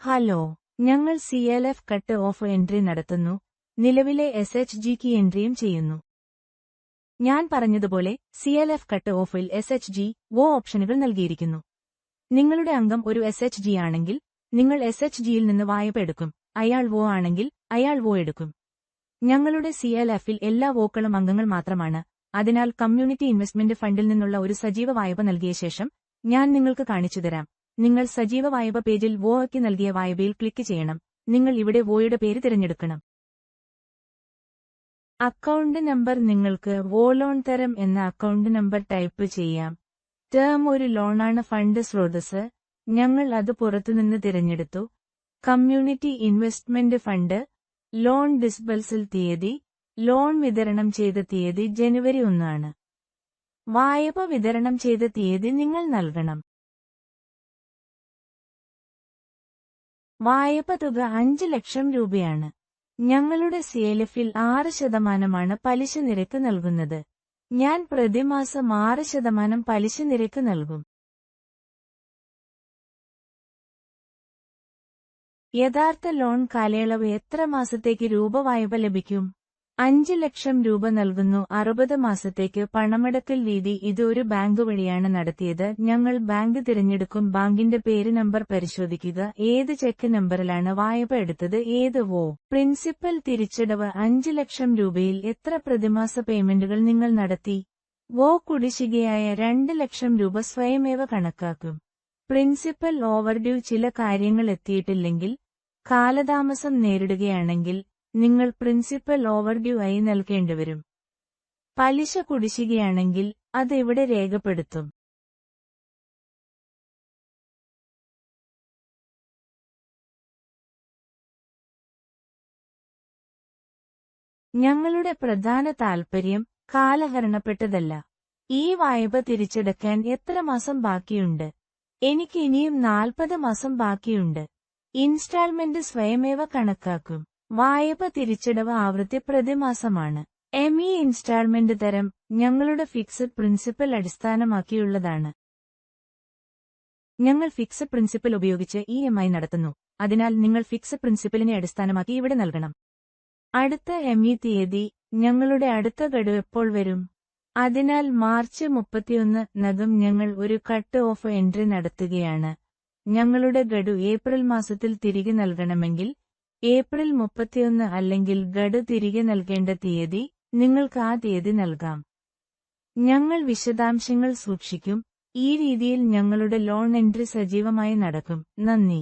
Hello ഞങ്ങൾ C L F cut off entry നടത്തുന്നു. നിലവിലെ എസ് എച്ച് ജിക്ക് എൻട്രിയും ചെയ്യുന്നു. ഞാൻ പറഞ്ഞതുപോലെ സി എൽ എഫ് കട്ട് ഓഫിൽ എസ് എച്ച് ജി ഒ ഓപ്ഷനുകൾ നൽകിയിരിക്കുന്നു. നിങ്ങളുടെ അംഗം ഒരു എസ് എച്ച് ജി ആണെങ്കിൽ നിങ്ങൾ എസ് എച്ച് ജിയിൽ നിന്ന് വായ്പ എടുക്കും. അയാൾ വോ ആണെങ്കിൽ അയാൾ വോ എടുക്കും. ഞങ്ങളുടെ സി എൽ എഫിൽ എല്ലാ വോക്കളും അംഗങ്ങൾ മാത്രമാണ്. അതിനാൽ കമ്മ്യൂണിറ്റി ഇൻവെസ്റ്റ്മെന്റ് ഫണ്ടിൽ നിന്നുള്ള ഒരു സജീവ വായ്പ നൽകിയ ശേഷം ഞാൻ നിങ്ങൾക്ക് കാണിച്ചുതരാം നിങ്ങൾ സജീവ വായ്പ പേജിൽ വോയ്ക്ക് നൽകിയ വായ്പയിൽ ക്ലിക്ക് ചെയ്യണം. നിങ്ങൾ ഇവിടെ വോയുടെ പേര് തിരഞ്ഞെടുക്കണം. അക്കൗണ്ട് നമ്പർ നിങ്ങൾക്ക് വോ ലോൺ തരം എന്ന അക്കൗണ്ട് നമ്പർ ടൈപ്പ് ചെയ്യാം. ടേം ഒരു ലോണാണ് ഫണ്ട് സ്രോതസ് ഞങ്ങൾ അത് പുറത്തുനിന്ന് തിരഞ്ഞെടുത്തു. Community investment fund. Loan disbursal തീയതി. ലോൺ വിതരണം ചെയ്ത തീയതി ജനുവരി ഒന്നാണ്. വായ്പ വിതരണം ചെയ്ത തീയതി നിങ്ങൾ നൽകണം. വായ്പ തുക അഞ്ച് ലക്ഷം രൂപയാണ്. ഞങ്ങളുടെ സിഎൽഎഫിൽ ആറ് ശതമാനമാണ് പലിശ നിരക്ക് നൽകുന്നത്. ഞാൻ പ്രതിമാസം ആറ് ശതമാനം പലിശ നിരക്ക് നൽകും. യഥാർത്ഥ ലോൺ കാലയളവ് എത്ര മാസത്തേക്ക് രൂപ വായ്പ ലഭിക്കും? അഞ്ച് ലക്ഷം രൂപ നൽകുന്നു. അറുപത് മാസത്തേക്ക് പണമടക്കൽ രീതി ഇത് ഒരു ബാങ്ക് വഴിയാണ് നടത്തിയത്. ഞങ്ങൾ ബാങ്ക് തിരഞ്ഞെടുക്കും. ബാങ്കിന്റെ പേര് നമ്പർ പരിശോധിക്കുക. ഏത് ചെക്ക് നമ്പറിലാണ് വായ്പ എടുത്തത്? ഏത് വോ? പ്രിൻസിപ്പൽ തിരിച്ചടവ്. അഞ്ച് ലക്ഷം രൂപയിൽ എത്ര പ്രതിമാസ പേയ്മെന്റുകൾ നിങ്ങൾ നടത്തി? വോ കുടിശ്ശികയായ രണ്ട് ലക്ഷം രൂപ സ്വയമേവ കണക്കാക്കും. പ്രിൻസിപ്പൽ ഓവർഡ്യൂ ചില കാര്യങ്ങൾ എത്തിയിട്ടില്ലെങ്കിൽ കാലതാമസം നേരിടുകയാണെങ്കിൽ നിങ്ങൾ പ്രിൻസിപ്പൽ ഓവർഡ്യൂ ആയി നൽകേണ്ടിവരും. പലിശ കുടിശ്ശികയാണെങ്കിൽ അത് എവിടെ രേഖപ്പെടുത്തും? ഞങ്ങളുടെ പ്രധാന താൽപ്പര്യം കാലഹരണപ്പെട്ടതല്ല. ഈ വായ്പ തിരിച്ചെടുക്കാൻ എത്ര മാസം ബാക്കിയുണ്ട്? എനിക്ക് ഇനിയും നാൽപ്പത് മാസം ബാക്കിയുണ്ട്. ഇൻസ്റ്റാൾമെന്റ് സ്വയമേവ കണക്കാക്കും. വായ്പ തിരിച്ചടവ് ആവൃത്തി പ്രതിമാസമാണ് എം ഇ ഇൻസ്റ്റാൾമെന്റ് തരം ഞങ്ങളുടെ ഫിക്സഡ് പ്രിൻസിപ്പൽ അടിസ്ഥാനമാക്കിയുള്ളതാണ്. ഞങ്ങൾ ഫിക്സഡ് പ്രിൻസിപ്പൽ ഉപയോഗിച്ച് ഇ എം ഐ നടത്തുന്നു. അതിനാൽ നിങ്ങൾ ഫിക്സഡ് പ്രിൻസിപ്പലിനെ അടിസ്ഥാനമാക്കി ഇവിടെ നൽകണം. അടുത്ത എം ഇ തീയതി ഞങ്ങളുടെ അടുത്ത ഗഡു എപ്പോൾ വരും? അതിനാൽ മാർച്ച് മുപ്പത്തിയൊന്ന് നകം ഞങ്ങൾ ഒരു കട്ട് ഓഫ് എൻട്രി നടത്തുകയാണ്. ഞങ്ങളുടെ ഗഡു ഏപ്രിൽ മാസത്തിൽ തിരികെ നൽകണമെങ്കിൽ ഏപ്രിൽ മുപ്പത്തിയൊന്ന് അല്ലെങ്കിൽ ഗഡു തിരികെ നൽകേണ്ട തീയതി നിങ്ങൾക്ക് ആ തീയതി നൽകാം. ഞങ്ങൾ വിശദാംശങ്ങൾ സൂക്ഷിക്കും. ഈ രീതിയിൽ ഞങ്ങളുടെ ലോൺ എൻട്രി സജീവമായി നടക്കും. നന്ദി.